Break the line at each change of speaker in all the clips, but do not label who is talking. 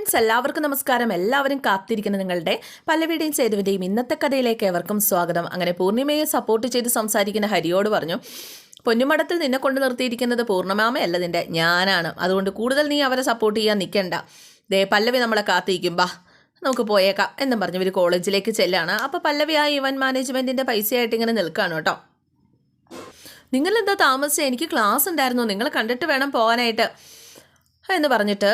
Friends എല്ലാവർക്കും നമസ്കാരം. എല്ലാവരും കാത്തിരിക്കുന്ന നിങ്ങളുടെ പല്ലവിയുടെയും സേതുവിന്റെയും ഇന്നത്തെ കഥയിലേക്ക് ഏവർക്കും സ്വാഗതം. അങ്ങനെ പൂർണിമയെ സപ്പോർട്ട് ചെയ്ത് സംസാരിക്കുന്ന ഹരിയോട് പറഞ്ഞു പൊന്നുമടത്തിൽ നിന്നെ കൊണ്ടു നിർത്തിയിരിക്കുന്നത് പൂർണമാമയല്ല നിന്റെ ഞാനാണ്. അതുകൊണ്ട് കൂടുതൽ നീ അവരെ സപ്പോർട്ട് ചെയ്യാൻ നിൽക്കണ്ട ദേ പല്ലവി നമ്മളെ കാത്തിരിക്കും. ബാ നമുക്ക് പോയേക്കാം എന്നും പറഞ്ഞു ഇവർ കോളേജിലേക്ക് ചെല്ലാണ്. അപ്പോൾ പല്ലവി ആ ഇവന്റ് മാനേജ്മെന്റിന്റെ പൈസയായിട്ട് ഇങ്ങനെ നിൽക്കുകയാണ് കേട്ടോ. നിങ്ങളെന്താ താമസിച്ചത് എനിക്ക് ക്ലാസ് ഉണ്ടായിരുന്നു. നിങ്ങളെ കണ്ടിട്ട് വേണം പോകാനായിട്ട്. എന്ന് പറഞ്ഞിട്ട്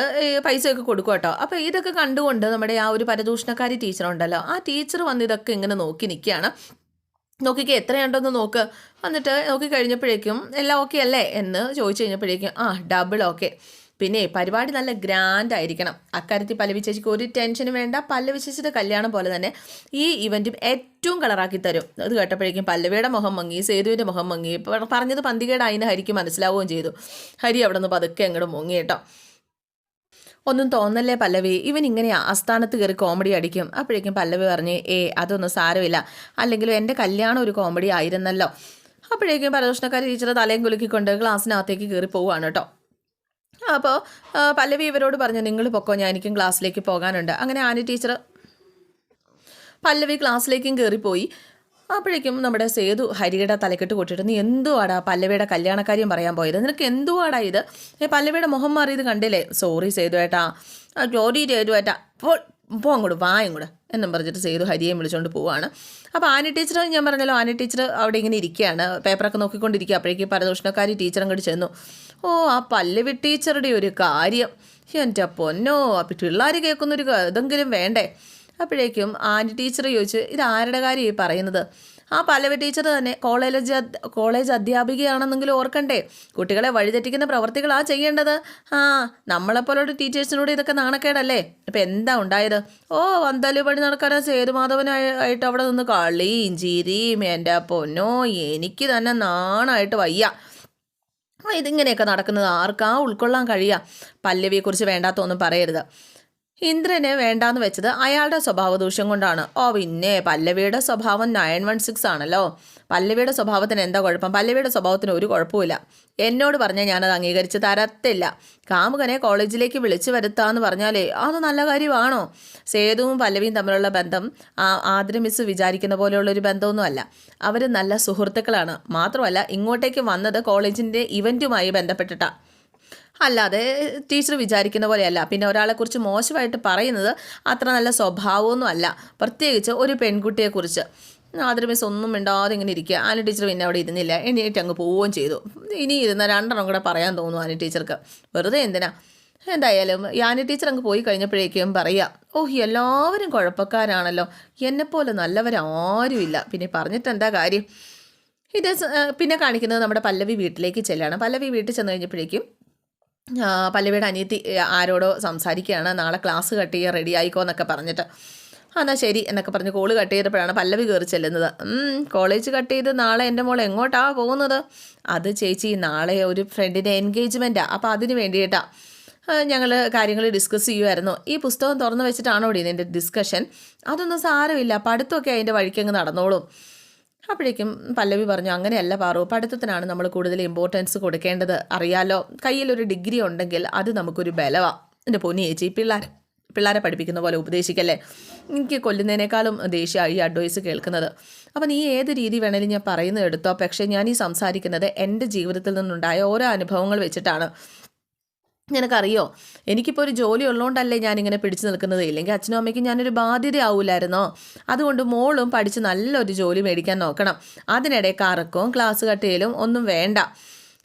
പൈസയൊക്കെ കൊടുക്കും കേട്ടോ. അപ്പോൾ ഇതൊക്കെ കണ്ടുകൊണ്ട് നമ്മുടെ ആ ഒരു പരദൂഷണക്കാരി ടീച്ചറുണ്ടല്ലോ. ആ ടീച്ചർ വന്ന് ഇതൊക്കെ ഇങ്ങനെ നോക്കി നിൽക്കുകയാണ് നോക്കിക്കേ എത്രയുണ്ടെന്ന് നോക്ക്. എന്നിട്ട് നോക്കി കഴിഞ്ഞപ്പോഴേക്കും എല്ലാം ഓക്കെ അല്ലേ? എന്ന് ചോദിച്ചു കഴിഞ്ഞപ്പോഴേക്കും ആ ഡബിൾ ഓക്കെ പിന്നെ പരിപാടി നല്ല ഗ്രാൻഡ് ആയിരിക്കണം. അക്കാര്യത്തിൽ പല്ലവി ചേച്ചിക്ക് ഒരു ടെൻഷനും വേണ്ട. പല്ലവി ചേച്ചിയുടെ കല്യാണം പോലെ തന്നെ ഈ ഇവന്റും ഏറ്റവും കളറാക്കി തരും. അത് കേട്ടപ്പോഴേക്കും പല്ലവിയുടെ മുഖം മങ്ങി സേതുവിന്റെ മുഖം മങ്ങി. പറഞ്ഞത് പന്തികേടായിന്ന് ഹരിക്ക് മനസ്സിലാവുകയും ചെയ്തു. ഹരി അവിടെ നിന്ന് പതുക്കെ അങ്ങോട്ട് മുങ്ങി കേട്ടോ. ഒന്നും തോന്നല്ലേ പല്ലവി? ഇവൻ ഇങ്ങനെ ആസ്ഥാനത്ത് കയറി കോമഡി അടിക്കും. അപ്പോഴേക്കും പല്ലവി പറഞ്ഞ് ഏ അതൊന്നും സാരമില്ല. അല്ലെങ്കിലും എന്റെ കല്യാണം ഒരു കോമഡി ആയിരുന്നല്ലോ. അപ്പോഴേക്കും പരദൂഷണക്കാരി ടീച്ചർ തലയും കുലുക്കിക്കൊണ്ട് ക്ലാസ്സിനകത്തേക്ക് കയറി പോവുകയാണ് കേട്ടോ. അപ്പോൾ പല്ലവി ഇവരോട് പറഞ്ഞു നിങ്ങൾ പൊക്കോ ഞാൻ എനിക്കും ക്ലാസ്സിലേക്ക് പോകാനുണ്ട്. അങ്ങനെ ആനി ടീച്ചർ പല്ലവി ക്ലാസ്സിലേക്കും കയറിപ്പോയി. അപ്പോഴേക്കും നമ്മുടെ സേതു ഹരിയുടെ തലക്കെട്ട് കൊട്ടിട്ട് നീ എന്തുവാടാ പല്ലവിയുടെ കല്യാണക്കാര്യം പറയാൻ പോയത്? നിനക്ക് എന്തുവാടാ ഇത്? ഏ പല്ലവിയുടെ മുഖം മാറിയത് കണ്ടില്ലേ? സോറി സേതു ഏട്ടാ. ജോലി ചെയ്തു ഏട്ടാ. പോ പോ അങ്ങോട്ട് എന്നും പറഞ്ഞിട്ട് സേതു ഹരിയെ വിളിച്ചുകൊണ്ട് പോവാണ്. അപ്പോൾ ആനി ടീച്ചർ ഞാൻ പറഞ്ഞല്ലോ ആനി ടീച്ചർ അവിടെ ഇങ്ങനെ ഇരിക്കുകയാണ്. പേപ്പറൊക്കെ നോക്കിക്കൊണ്ടിരിക്കുക. അപ്പോഴേക്കും പരദൂഷണക്കാരി ടീച്ചർ അങ്ങോട്ട് ചെന്നു. ഓ ആ പല്ലവി ടീച്ചറുടെ ഒരു കാര്യം. എന്റെ പൊന്നോ പിള്ളേർ കേൾക്കുന്നൊരു ഇതെങ്കിലും വേണ്ടേ? അപ്പോഴേക്കും ആന്റി ടീച്ചർ ചോദിച്ചു ഇത് ആരുടെ കാര്യം ഈ പറയുന്നത്? ആ പല്ലവ ടീച്ചർ തന്നെ കോളേജ് കോളേജ് അധ്യാപികയാണെന്നെങ്കിലും ഓർക്കണ്ടേ? കുട്ടികളെ വഴിതെറ്റിക്കുന്ന പ്രവർത്തികളാ ചെയ്യേണ്ടത്. ആ നമ്മളെപ്പോലുള്ള ടീച്ചേഴ്സിനോട് ഇതൊക്കെ നാണക്കേടല്ലേ? അപ്പം എന്താ ഉണ്ടായത്? ഓ വന്തൽ പണി നടക്കാനാ സേതുമാധവനായിട്ട് അവിടെ നിന്ന് കളിയും ചിരിയും എന്റെ പൊന്നോ എനിക്ക് തന്നെ നാണായിട്ട് വയ്യ. ഇതിങ്ങനെയൊക്കെ നടക്കുന്നത് ആർക്കാ ഉൾക്കൊള്ളാൻ കഴിയുക പല്ലവിയെക്കുറിച്ച് വേണ്ടാത്തൊന്നും പറയരുത്. ഇന്ദ്രനെ വേണ്ടാന്ന് വെച്ചത് അയാളുടെ സ്വഭാവ ദൂഷ്യം കൊണ്ടാണ്. ഓ പിന്നെ പല്ലവിയുടെ സ്വഭാവം നയൻ വൺ സിക്സ് ആണല്ലോ. പല്ലവിയുടെ സ്വഭാവത്തിന് എന്താ കുഴപ്പം? പല്ലവിയുടെ സ്വഭാവത്തിന് ഒരു കുഴപ്പമില്ല എന്നോട് പറഞ്ഞാൽ ഞാനത് അംഗീകരിച്ച് തരത്തില്ല. കാമുകനെ കോളേജിലേക്ക് വിളിച്ചു വരുത്താന്ന് പറഞ്ഞാലേ അത് നല്ല കാര്യമാണോ? സേതുവും പല്ലവിയും തമ്മിലുള്ള ബന്ധം ആ ആദ്ര മിസ് വിചാരിക്കുന്ന പോലെയുള്ളൊരു ബന്ധമൊന്നുമല്ല. അവർ നല്ല സുഹൃത്തുക്കളാണ്. മാത്രമല്ല ഇങ്ങോട്ടേക്ക് വന്നത് കോളേജിന്റെ ഇവന്റുമായി ബന്ധപ്പെട്ടിട്ടാണ് അല്ലാതെ ടീച്ചർ വിചാരിക്കുന്ന പോലെയല്ല. പിന്നെ ഒരാളെക്കുറിച്ച് മോശമായിട്ട് പറയുന്നത് അത്ര നല്ല സ്വഭാവമൊന്നും അല്ല. പ്രത്യേകിച്ച് ഒരു പെൺകുട്ടിയെക്കുറിച്ച്. ആദ്രമിസ് മിസ് ഒന്നും മിണ്ടാതെ ഇങ്ങനെ ഇരിക്കുക. ആന ടീച്ചർ പിന്നെ അവിടെ ഇരുന്നില്ല. എണീറ്റ് അങ്ങ് പോവുകയും ചെയ്തു. ഇനി ഇരുന്ന രണ്ടെണ്ണം കൂടെ പറയാൻ തോന്നുന്നു ആന ടീച്ചർക്ക്. വെറുതെ എന്തിനാ? എന്തായാലും യാനി ടീച്ചർ അങ്ങ് പോയി കഴിഞ്ഞപ്പോഴേക്കും പറയാം ഓഹ് എല്ലാവരും കുഴപ്പക്കാരാണല്ലോ. എന്നെപ്പോലെ നല്ലവരാരുമില്ല. പിന്നെ പറഞ്ഞിട്ട് എന്താ കാര്യം? ഇത് പിന്നെ കാണിക്കുന്നത് നമ്മുടെ പല്ലവി വീട്ടിലേക്ക് ചെല്ലാണ്. പല്ലവി വീട്ടിൽ ചെന്ന് കഴിഞ്ഞപ്പോഴേക്കും പല്ലവിയുടെ അനിയത്തി ആരോടോ സംസാരിക്കുകയാണ്. നാളെ ക്ലാസ് കട്ട് ചെയ്യാൻ റെഡി ആയിക്കോ എന്നൊക്കെ പറഞ്ഞിട്ട്. എന്നാൽ ശരി എന്നൊക്കെ പറഞ്ഞ് കോൾ കട്ട് ചെയ്തപ്പോഴാണ് പല്ലവി കയറി ചെല്ലുന്നത്. കോളേജ് കട്ട് ചെയ്ത് നാളെ എന്റെ മോൾ എങ്ങോട്ടാ പോകുന്നത്? അത് ചേച്ചി നാളെ ഒരു ഫ്രണ്ടിന്റെ എൻഗേജ്മെന്റാണ് അപ്പോൾ അതിന് വേണ്ടിയിട്ടാണ് ഞങ്ങൾ കാര്യങ്ങൾ ഡിസ്കസ് ചെയ്യുമായിരുന്നു ഈ പുസ്തകം തുറന്നു വെച്ചിട്ടാണോ ഇതിന്റെ ഡിസ്കഷൻ അതൊന്നും സാരമില്ല. പഠിത്തമൊക്കെ അതിന്റെ വഴിക്കങ്ങ് നടന്നോളും. അപ്പോഴേക്കും പല്ലവി പറഞ്ഞു അങ്ങനെയല്ല പാറു പഠിത്തത്തിനാണ് നമ്മൾ കൂടുതൽ ഇമ്പോർട്ടൻസ് കൊടുക്കേണ്ടത്. അറിയാലോ കയ്യിലൊരു ഡിഗ്രി ഉണ്ടെങ്കിൽ അത് നമുക്കൊരു ബലമാണ് എന്റെ പൊന്നി ചേച്ചി പിള്ളേർ പിള്ളേരെ പഠിപ്പിക്കുന്ന പോലെ ഉപദേശിക്കല്ലേ? എനിക്ക് കൊല്ലുന്നതിനേക്കാളും ദേഷ്യമായി ഈ അഡ്വൈസ് കേൾക്കുന്നത്. അപ്പം നീ ഏത് രീതി വേണേലും ഞാൻ പറയുന്നത് എടുത്തോ? പക്ഷേ ഞാൻ ഈ സംസാരിക്കുന്നത് എന്റെ ജീവിതത്തിൽ നിന്നുണ്ടായ ഓരോ അനുഭവങ്ങൾ വെച്ചിട്ടാണ്. നിനക്കറിയോ? എനിക്കിപ്പോൾ ഒരു ജോലി ഉള്ളതുകൊണ്ടല്ലേ ഞാനിങ്ങനെ പിടിച്ചു നിൽക്കുന്നത്. ഇല്ലെങ്കിൽ അച്ഛനും അമ്മയ്ക്കും ഞാനൊരു ബാധ്യതയാവൂലായിരുന്നോ? അതുകൊണ്ട് മോളും പഠിച്ച് നല്ലൊരു ജോലി മേടിക്കാൻ നോക്കണം. അതിനിടെ കറക്കവും ക്ലാസ് കട്ട് ചെയ്യലും ഒന്നും വേണ്ട.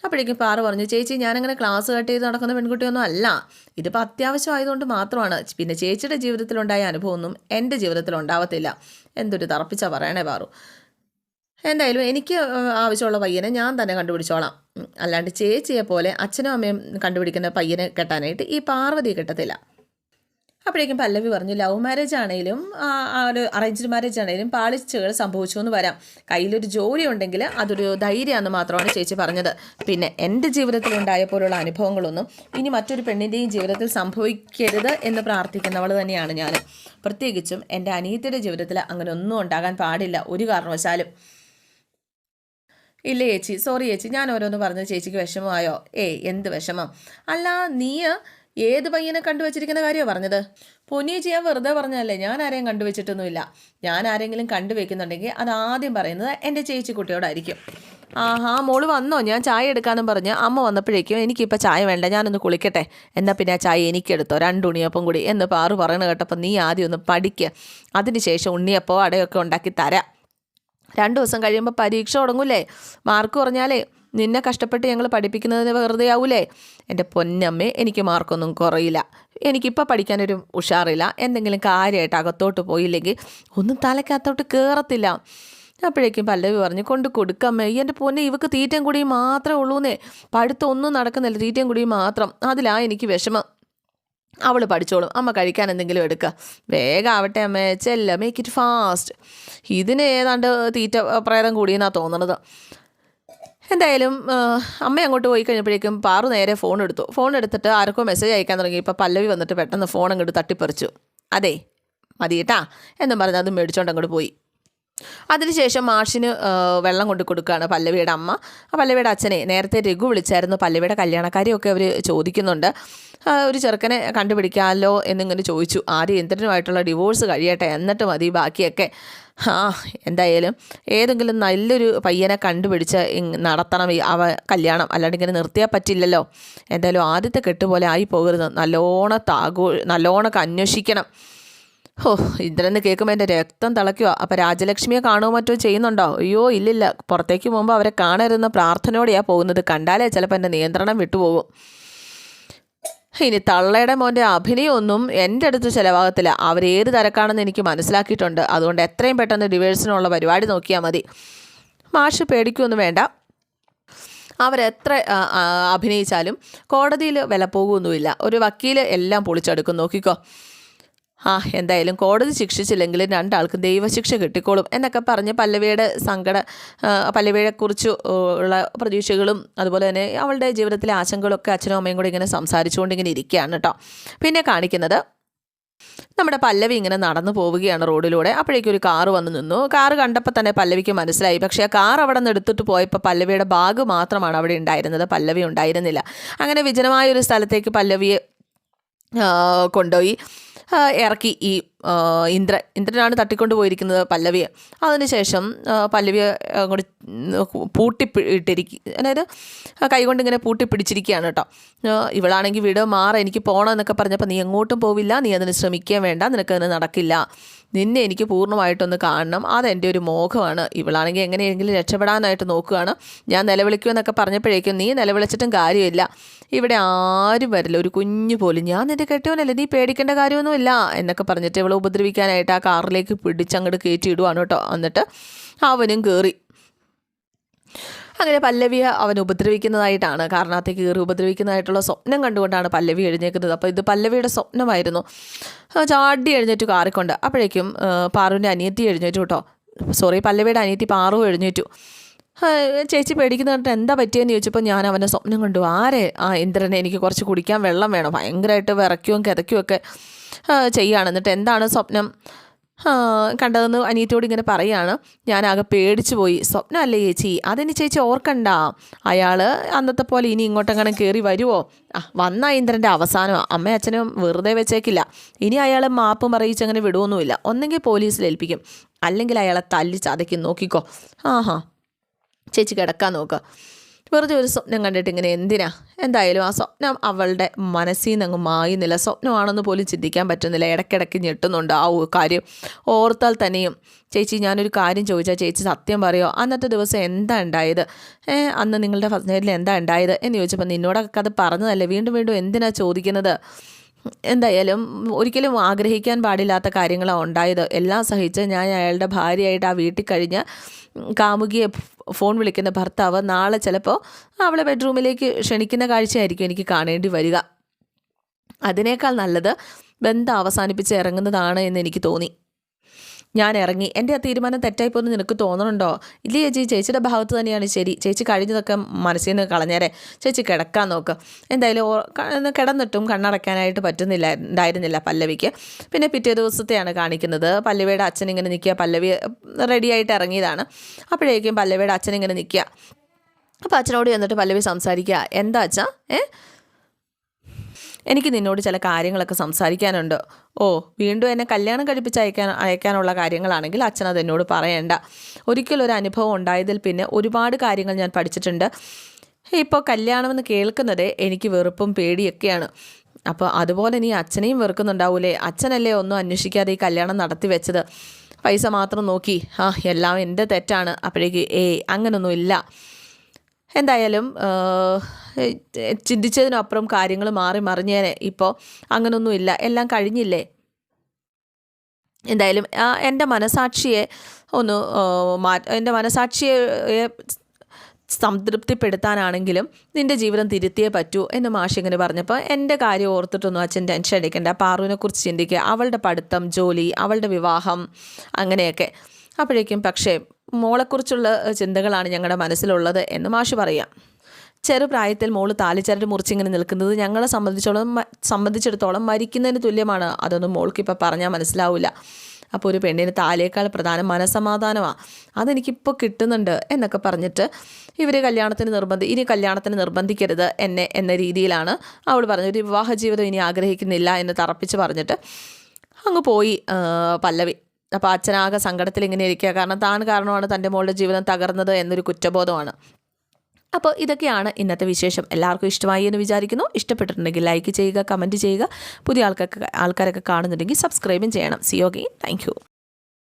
അപ്പോഴേക്കും പാറ പറഞ്ഞു ചേച്ചി ഞാനങ്ങനെ ക്ലാസ് കട്ട് ചെയ്ത് നടക്കുന്ന പെൺകുട്ടിയൊന്നും അല്ല. ഇതിപ്പോൾ അത്യാവശ്യമായതുകൊണ്ട് മാത്രമാണ്. പിന്നെ ചേച്ചിയുടെ ജീവിതത്തിലുണ്ടായ അനുഭവമൊന്നും എന്റെ ജീവിതത്തിൽ ഉണ്ടാവത്തില്ല എന്തൊരു തറപ്പിച്ചാണ് പറയണേ പാറു. എന്തായാലും എനിക്ക് ആവശ്യമുള്ള പയ്യനെ ഞാൻ തന്നെ കണ്ടുപിടിച്ചോളാം. അല്ലാണ്ട് ചേച്ചിയെ പോലെ അച്ഛനും അമ്മയും കണ്ടുപിടിക്കുന്ന പയ്യനെ കെട്ടാനായിട്ട് ഈ പാർവതി കിട്ടത്തില്ല. അപ്പോഴേക്കും പല്ലവി പറഞ്ഞു ലവ് മാരേജ് ആണെങ്കിലും ഒരു അറേഞ്ച്ഡ് മാരേജ് ആണെങ്കിലും പാളിച്ചകൾ സംഭവിച്ചു എന്ന് വരാം. കയ്യിലൊരു ജോലി ഉണ്ടെങ്കിൽ അതൊരു ധൈര്യമാണെന്ന് മാത്രമാണ് ചേച്ചി പറഞ്ഞത്. പിന്നെ എന്റെ ജീവിതത്തിൽ ഉണ്ടായ പോലുള്ള അനുഭവങ്ങളൊന്നും ഇനി മറ്റൊരു പെണ്ണിന്റെയും ജീവിതത്തിൽ സംഭവിക്കരുത് എന്ന് പ്രാർത്ഥിക്കുന്നവൾ തന്നെയാണ് ഞാൻ പ്രത്യേകിച്ചും എന്റെ അനിയത്തിയുടെ ജീവിതത്തിൽ അങ്ങനെ ഒന്നും ഉണ്ടാകാൻ പാടില്ല ഒരു കാരണവശാലും. ഇല്ല ചേച്ചി? സോറി ചേച്ചി. ഞാൻ ഓരോന്ന് പറഞ്ഞ ചേച്ചിക്ക് വിഷമമായോ? ഏയ് എന്ത് വിഷമം? അല്ല നീ ഏത് പയ്യനെ കണ്ടുവച്ചിരിക്കുന്ന കാര്യമാണ് പറഞ്ഞത്? പൊന്നിയേച്ചി ഞാൻ വെറുതെ പറഞ്ഞതല്ലേ. ഞാൻ ആരെയും കണ്ടുവച്ചിട്ടൊന്നുമില്ല. ഞാൻ ആരെങ്കിലും കണ്ടുവെക്കുന്നുണ്ടെങ്കിൽ അത് ആദ്യം പറയുന്നത് എന്റെ ചേച്ചി കുട്ടിയോടായിരിക്കും. ആഹാ മോൾ വന്നോ? ഞാൻ ചായ എടുക്കാമെന്ന് പറഞ്ഞ് അമ്മ വന്നപ്പോഴേക്കും എനിക്കിപ്പോൾ ചായ വേണ്ട. ഞാനൊന്ന് കുളിക്കട്ടെ. എന്നാൽ പിന്നെ ആ ചായ എനിക്കെടുത്തോ? രണ്ട് ഉണ്ണിയപ്പം കൂടി എന്ന് പാറു പറയണ കേട്ടപ്പോൾ നീ ആദ്യം ഒന്ന് പഠിക്കുക അതിനുശേഷം ഉണ്ണിയപ്പോ അടയൊക്കെ ഉണ്ടാക്കി തരാം. രണ്ട് ദിവസം കഴിയുമ്പോൾ പരീക്ഷ തുടങ്ങൂലേ മാർക്ക് കുറഞ്ഞാലേ നിന്നെ കഷ്ടപ്പെട്ട് ഞങ്ങൾ പഠിപ്പിക്കുന്നതിന് വെറുതെ ആവൂലേ? എന്റെ പൊന്നമ്മേ എനിക്ക് മാർക്കൊന്നും കുറയില്ല. എനിക്കിപ്പോൾ പഠിക്കാനൊരു ഉഷാറില്ല. എന്തെങ്കിലും കാര്യമായിട്ട് അകത്തോട്ട് പോയില്ലെങ്കിൽ ഒന്നും തലക്കകത്തോട്ട് കയറത്തില്ല അപ്പോഴേക്കും പല്ലവി പറഞ്ഞു കൊണ്ട് കൊടുക്കമ്മേ എന്റെ പൊന്നെ ഇവക്ക് തീറ്റയും കൂടി മാത്രമേ ഉള്ളൂന്നേ. പഠിത്തം ഒന്നും നടക്കുന്നില്ല തീറ്റയും കൂടി മാത്രം. അതിലാ എനിക്ക് വിഷമം. അവൾ പഠിച്ചോളും. അമ്മ കഴിക്കാൻ എന്തെങ്കിലും എടുക്കുക വേഗം ആവട്ടെ അമ്മേ ചെല്ല. മേക്ക് ഇറ്റ് ഫാസ്റ്റ് ഇതിന് ഏതാണ്ട് തീറ്റ പ്രേതം കൂടിയെന്നാണ് തോന്നണത്. എന്തായാലും അമ്മ അങ്ങോട്ട് പോയി കഴിഞ്ഞപ്പോഴേക്കും പാറു നേരെ ഫോൺ എടുത്തു. ഫോൺ എടുത്തിട്ട് ആർക്കോ മെസ്സേജ് അയക്കാൻ തുടങ്ങി. ഇപ്പോൾ പല്ലവി വന്നിട്ട് പെട്ടെന്ന് ഫോൺ അങ്ങോട്ട് തട്ടിപ്പറിച്ചു. അതെ മതി കേട്ടാ എന്നും പറഞ്ഞ് അത് മേടിച്ചോണ്ട് അങ്ങോട്ട് പോയി. അതിനുശേഷം മാഷിന് വെള്ളം കൊണ്ട് കൊടുക്കുകയാണ് പല്ലവിയുടെ അമ്മ. ആ പല്ലവിയുടെ അച്ഛനെ നേരത്തെ രഘു വിളിച്ചായിരുന്നു. പല്ലവിയുടെ കല്യാണക്കാരെയൊക്കെ അവർ ചോദിക്കുന്നുണ്ട്. ഒരു ചെറുക്കനെ കണ്ടുപിടിക്കാമല്ലോ എന്നിങ്ങനെ ചോദിച്ചു. ആദ്യം എന്തിനുമായിട്ടുള്ള ഡിവോഴ്സ് കഴിയട്ടെ എന്നിട്ട് മതി ബാക്കിയൊക്കെ. ആ എന്തായാലും ഏതെങ്കിലും നല്ലൊരു പയ്യനെ കണ്ടുപിടിച്ച് നടത്തണം ഈ അവ കല്യാണം. അല്ലാണ്ട് ഇങ്ങനെ നിർത്തിയാൽ പറ്റില്ലല്ലോ. എന്തായാലും ആദ്യത്തെ കെട്ടുപോലെ ആയി പോകരുത്. നല്ലോണം താകോ നല്ലോണമൊക്കെ അന്വേഷിക്കണം ഓ ഇന്ദ്രന്ന് കേൾക്കുമ്പോൾ എന്റെ രക്തം തിളയ്ക്കുക അപ്പോൾ രാജലക്ഷ്മിയെ കാണുമോ മറ്റോ ചെയ്യുന്നുണ്ടോ? അയ്യോ ഇല്ലില്ല. പുറത്തേക്ക് പോകുമ്പോൾ അവരെ കാണരുന്ന പ്രാർത്ഥനയോടെയാണ് പോകുന്നത്. കണ്ടാലേ ചിലപ്പോൾ എന്റെ നിയന്ത്രണം വിട്ടുപോകും. ഇനി തള്ളയുടെ മോന്റെ അഭിനയമൊന്നും എന്റെ അടുത്ത് ചിലവാകത്തില്ല. അവരേത് തരക്കാണെന്ന് എനിക്ക് മനസ്സിലാക്കിയിട്ടുണ്ട്. അതുകൊണ്ട് എത്രയും പെട്ടെന്ന് ഡിവേഴ്സിനുള്ള പരിപാടി നോക്കിയാൽ മതി. മാഷ് പേടിക്കൊന്നും വേണ്ട. അവരെത്ര അഭിനയിച്ചാലും കോടതിയിൽ വില പോകുമൊന്നുമില്ല ഒരു വക്കീൽ എല്ലാം പൊളിച്ചെടുക്കും. നോക്കിക്കോ. ആ എന്തായാലും കോടതി ശിക്ഷിച്ചില്ലെങ്കിലും രണ്ടാൾക്കും ദൈവശിക്ഷ കിട്ടിക്കോളും എന്നൊക്കെ പറഞ്ഞ് പല്ലവിയുടെ സങ്കട പല്ലവിയെക്കുറിച്ച് ഉള്ള പ്രതീക്ഷകളും അതുപോലെ തന്നെ അവളുടെ ജീവിതത്തിലെ ആശങ്കകളൊക്കെ അച്ഛനും അമ്മയും കൂടി ഇങ്ങനെ സംസാരിച്ചുകൊണ്ട് ഇങ്ങനെ ഇരിക്കുകയാണ് കേട്ടോ. പിന്നെ കാണിക്കുന്നത് നമ്മുടെ പല്ലവി ഇങ്ങനെ നടന്നു പോവുകയാണ് റോഡിലൂടെ. അപ്പോഴേക്കും ഒരു കാറ് വന്ന് നിന്നു. കാറ് കണ്ടപ്പോൾ തന്നെ പല്ലവിക്ക് മനസ്സിലായി. പക്ഷേ ആ കാർ അവിടെ നിന്ന് എടുത്തിട്ട് പോയപ്പോൾ പല്ലവിയുടെ ബാഗ് മാത്രമാണ് അവിടെ ഉണ്ടായിരുന്നത്. പല്ലവി ഉണ്ടായിരുന്നില്ല. അങ്ങനെ വിജനമായ ഒരു സ്ഥലത്തേക്ക് പല്ലവിയെ കൊണ്ടുപോയി. ഇറക്കി ഈ ഇന്ദ്ര ഇന്ദ്രനാണ് തട്ടിക്കൊണ്ട് പോയിരിക്കുന്നത് പല്ലവിയെ. അതിനുശേഷം പല്ലവിയെ അങ്ങോട്ട് പൂട്ടി ഇട്ടിരിക്കുക അതായത് കൈകൊണ്ട് ഇങ്ങനെ പൂട്ടി പിടിച്ചിരിക്കുകയാണ് കേട്ടോ ഇവളാണെങ്കിൽ വീട് മാറ എനിക്ക് പോകണം എന്നൊക്കെ പറഞ്ഞപ്പോൾ നീ എങ്ങോട്ടും പോവില്ല നീ അതിന് ശ്രമിക്കുകയും വേണ്ട നിനക്കതിന് നടക്കില്ല. നിന്നെ എനിക്ക് പൂർണമായിട്ടൊന്ന് കാണണം. അതെന്റെ ഒരു മോഹമാണ്. ഇവളാണെങ്കിൽ എങ്ങനെയെങ്കിലും രക്ഷപ്പെടാനായിട്ട് നോക്കുകയാണ്. ഞാൻ നിലവിളിക്കുമെന്നൊക്കെ പറഞ്ഞപ്പോഴേക്കും നീ നിലവിളിച്ചിട്ടും കാര്യമില്ല. ഇവിടെ ആരും വരില്ല. ഒരു കുഞ്ഞു പോലും. ഞാൻ നിന്റെ കെട്ടിയോനല്ലേ നീ പേടിക്കേണ്ട കാര്യമൊന്നുമില്ല എന്നൊക്കെ പറഞ്ഞിട്ട് ഇവളെ ഉപദ്രവിക്കാനായിട്ട് ആ കാറിലേക്ക് പിടിച്ചങ്ങോട്ട് കയറ്റി ഇടുവാണ് കേട്ടോ. എന്നിട്ട് അവനും കയറി അങ്ങനെ പല്ലവിയെ അവൻ ഉപദ്രവിക്കുന്നതായിട്ടാണ് കാരണത്തേക്ക് കയറി ഉപദ്രവിക്കുന്നതായിട്ടുള്ള സ്വപ്നം കണ്ടുകൊണ്ടാണ് പല്ലവി എഴുന്നേക്കുന്നത് അപ്പോൾ ഇത് പല്ലവിയുടെ സ്വപ്നമായിരുന്നു. ചാടി എഴുന്നേറ്റു കാറിക്കൊണ്ട്. അപ്പോഴേക്കും പാറുവിന്റെ അനിയത്തി എഴുന്നേറ്റു കേട്ടോ. സോറി പല്ലവിയുടെ അനിയത്തി പാറു എഴുന്നേറ്റു. ചേച്ചി പേടിക്കുന്ന പറഞ്ഞിട്ട് എന്താ പറ്റിയെന്ന് ചോദിച്ചപ്പോൾ ഞാൻ അവന്റെ സ്വപ്നം കണ്ടു. ആരെ? ആ ഇന്ദ്രനെ എനിക്ക് കുറച്ച് കുടിക്കാൻ വെള്ളം വേണം. ഭയങ്കരമായിട്ട് വിറയ്ക്കുകയും കിതയ്ക്കുകയൊക്കെ ആ, എന്നിട്ട് എന്താണ് സ്വപ്നം? കണ്ടതെന്ന് അനിയത്തിയോട് ഇങ്ങനെ പറയാണ്. ഞാനാകെ പേടിച്ചു പോയി. സ്വപ്നമല്ലേ ചേച്ചി? അതെനി ചേച്ചി ഓർക്കണ്ട. അയാൾ അന്നത്തെ പോലെ ഇനി ഇങ്ങോട്ടെങ്ങനെ കയറി വരുമോ ആ വന്ന ഇന്ദ്രന്റെ അവസാനം. അമ്മ അച്ഛനും വെറുതെ വെച്ചേക്കില്ല. ഇനി അയാളെ മാപ്പ് അറിയിച്ച് അങ്ങനെ വിടുവൊന്നുമില്ല. ഒന്നെങ്കിൽ പോലീസിൽ ഏൽപ്പിക്കും. അല്ലെങ്കിൽ അയാളെ തല്ലി ചതയ്ക്കും. നോക്കിക്കോ. ആഹാ. ചേച്ചി കിടക്കാൻ നോക്കുക വെറുതെ ഒരു സ്വപ്നം കണ്ടിട്ട് ഇങ്ങനെ എന്തിനാ? എന്തായാലും ആ സ്വപ്നം അവളുടെ മനസ്സിൽ നിന്ന് അങ്ങ് മായുന്നില്ല. സ്വപ്നമാണെന്ന് പോലും ചിന്തിക്കാൻ പറ്റുന്നില്ല. ഇടയ്ക്കിടയ്ക്ക് ഞെട്ടുന്നുണ്ട് ആ കാര്യം. ഓർത്താൽ തന്നെയും ചേച്ചി ഞാനൊരു കാര്യം ചോദിച്ചാൽ ചേച്ചി സത്യം പറയോ? അന്നത്തെ ദിവസം എന്താ ഉണ്ടായത്? അന്ന് നിങ്ങളുടെ ഫസ്റ്റ് നൈറ്റിൽ എന്താ ഉണ്ടായത്? എന്ന് ചോദിച്ചപ്പോൾ നിന്നോടൊക്കെ അത് പറഞ്ഞതല്ലേ? വീണ്ടും വീണ്ടും എന്തിനാ ചോദിക്കുന്നത്? എന്തായാലും ഒരിക്കലും ആഗ്രഹിക്കാൻ പാടില്ലാത്ത കാര്യങ്ങളാണ് ഉണ്ടായത്. എല്ലാം സഹിച്ച് ഞാൻ അയാളുടെ ഭാര്യയായിട്ട് ആ വീട്ടിൽ കഴിഞ്ഞ് കാമുകിയെ ഫോൺ വിളിക്കുന്ന ഭർത്താവ് നാളെ ചിലപ്പോൾ അവളെ ബെഡ്റൂമിലേക്ക് ക്ഷണിക്കുന്ന കാഴ്ചയായിരിക്കും എനിക്ക് കാണേണ്ടി വരിക. അതിനേക്കാൾ നല്ലത് ബന്ധം അവസാനിപ്പിച്ച് ഇറങ്ങുന്നതാണ് എന്ന് എനിക്ക് തോന്നി. ഞാൻ ഇറങ്ങി എന്റെ ആ തീരുമാനം തെറ്റായിപ്പോന്ന് നിനക്ക് തോന്നണുണ്ടോ? ഇല്ല ചേച്ചി ചേച്ചിയുടെ ഭാഗത്ത് തന്നെയാണ് ശരി. ചേച്ചി കഴിഞ്ഞതൊക്കെ മനസ്സിൽ നിന്ന് കളഞ്ഞേരെ. ചേച്ചി കിടക്കാൻ നോക്ക്. എന്തായാലും കിടന്നിട്ടും കണ്ണടക്കാനായിട്ട് പറ്റുന്നില്ല ഉണ്ടായിരുന്നില്ല പല്ലവിക്ക്. പിന്നെ പിറ്റേ ദിവസത്തെയാണ് കാണിക്കുന്നത്. പല്ലവിയുടെ അച്ഛൻ ഇങ്ങനെ നിൽക്കുക. പല്ലവി റെഡിയായിട്ട് ഇറങ്ങിയതാണ്. അപ്പോഴേക്കും പല്ലവിയുടെ അച്ഛൻ ഇങ്ങനെ നിൽക്കുക. അപ്പോൾ അച്ഛനോട് ചെന്നിട്ട് പല്ലവി സംസാരിക്കുക. എന്താ അച്ഛാ? ഏ? എനിക്ക് നിന്നോട് ചില കാര്യങ്ങളൊക്കെ സംസാരിക്കാനുണ്ട്. ഓ വീണ്ടും എന്നെ കല്യാണം കഴിപ്പിച്ച് അയക്കാൻ അയക്കാനുള്ള കാര്യങ്ങളാണെങ്കിൽ അച്ഛൻ അത് എന്നോട് പറയണ്ട. ഒരിക്കലും ഒരു അനുഭവം ഉണ്ടായതിൽ പിന്നെ ഒരുപാട് കാര്യങ്ങൾ ഞാൻ പഠിച്ചിട്ടുണ്ട്. ഇപ്പോൾ കല്യാണമെന്ന് കേൾക്കുന്നത് എനിക്ക് വെറുപ്പും പേടിയൊക്കെയാണ്. അപ്പോൾ അതുപോലെ നീ അച്ഛനെയും വെറുക്കുന്നുണ്ടാവൂലേ? അച്ഛനല്ലേ ഒന്നും അന്വേഷിക്കാതെ ഈ കല്യാണം നടത്തി വെച്ചത്? പൈസ മാത്രം നോക്കി. ആ എല്ലാം എന്റെ തെറ്റാണ്. അപ്പോഴേക്ക് ഏയ് അങ്ങനൊന്നും ഇല്ല. എന്തായാലും ചിന്തിച്ചതിനപ്പുറം കാര്യങ്ങൾ മാറി മറിഞ്ഞേനെ. ഇപ്പോൾ അങ്ങനൊന്നുമില്ല. എല്ലാം കഴിഞ്ഞില്ലേ? എന്തായാലും എന്റെ മനസാക്ഷിയെ ഒന്ന് മാ എന്റെ മനസാക്ഷിയെ സംതൃപ്തിപ്പെടുത്താനാണെങ്കിലും നിന്റെ ജീവിതം തിരുത്തിയേ പറ്റൂ എന്ന് മാഷി ഇങ്ങനെ പറഞ്ഞപ്പോൾ എന്റെ കാര്യം ഓർത്തിട്ടൊന്നും അച്ഛൻ ടെൻഷൻ അടിക്കേണ്ട. പാറുവിനെക്കുറിച്ച് ചിന്തിക്കുക. അവളുടെ പഠിത്തം ജോലി അവളുടെ വിവാഹം അങ്ങനെയൊക്കെ. അപ്പോഴേക്കും പക്ഷേ മോളെക്കുറിച്ചുള്ള ചിന്തകളാണ് ഞങ്ങളുടെ മനസ്സിലുള്ളത് എന്ന് മാഷ് പറയാം. ചെറുപ്രായത്തിൽ മോൾ താലിച്ചരട് മുറിച്ചിങ്ങനെ നിൽക്കുന്നത് ഞങ്ങളെ സംബന്ധിച്ചോളം സംബന്ധിച്ചിടത്തോളം മരിക്കുന്നതിന് തുല്യമാണ്. അതൊന്നും മോൾക്ക് ഇപ്പം പറഞ്ഞാൽ മനസ്സിലാവില്ല അപ്പോൾ ഒരു പെണ്ണിന് താലിയേക്കാൾ പ്രധാനം മനസമാധാനമാണ് അതെനിക്കിപ്പോൾ കിട്ടുന്നുണ്ട് എന്നൊക്കെ പറഞ്ഞിട്ട് ഇവർ കല്യാണത്തിന് നിർബന്ധി ഇനി കല്യാണത്തിന് നിർബന്ധിക്കരുത് എന്നെ എന്ന രീതിയിലാണ് അവൾ പറഞ്ഞു ഒരു വിവാഹ ജീവിതം ഇനി ആഗ്രഹിക്കുന്നില്ല എന്ന് തറപ്പിച്ച് പറഞ്ഞിട്ട് അങ്ങ് പോയി പല്ലവി. അപ്പോൾ അച്ഛനാകെ സങ്കടത്തിൽ ഇങ്ങനെ ഇരിക്കുക. കാരണം താൻ കാരണമാണ് തന്റെ മോളുടെ ജീവിതം തകർന്നത് എന്നൊരു കുറ്റബോധമാണ്. അപ്പോൾ ഇതൊക്കെയാണ് ഇന്നത്തെ വിശേഷം. എല്ലാവർക്കും ഇഷ്ടമായി എന്ന് വിചാരിക്കുന്നു. ഇഷ്ടപ്പെട്ടിട്ടുണ്ടെങ്കിൽ ലൈക്ക് ചെയ്യുക കമന്റ് ചെയ്യുക. പുതിയ ആൾക്കാർക്ക് ആൾക്കാരൊക്കെ കാണുന്നുണ്ടെങ്കിൽ സബ്സ്ക്രൈബും ചെയ്യണം. C okay thank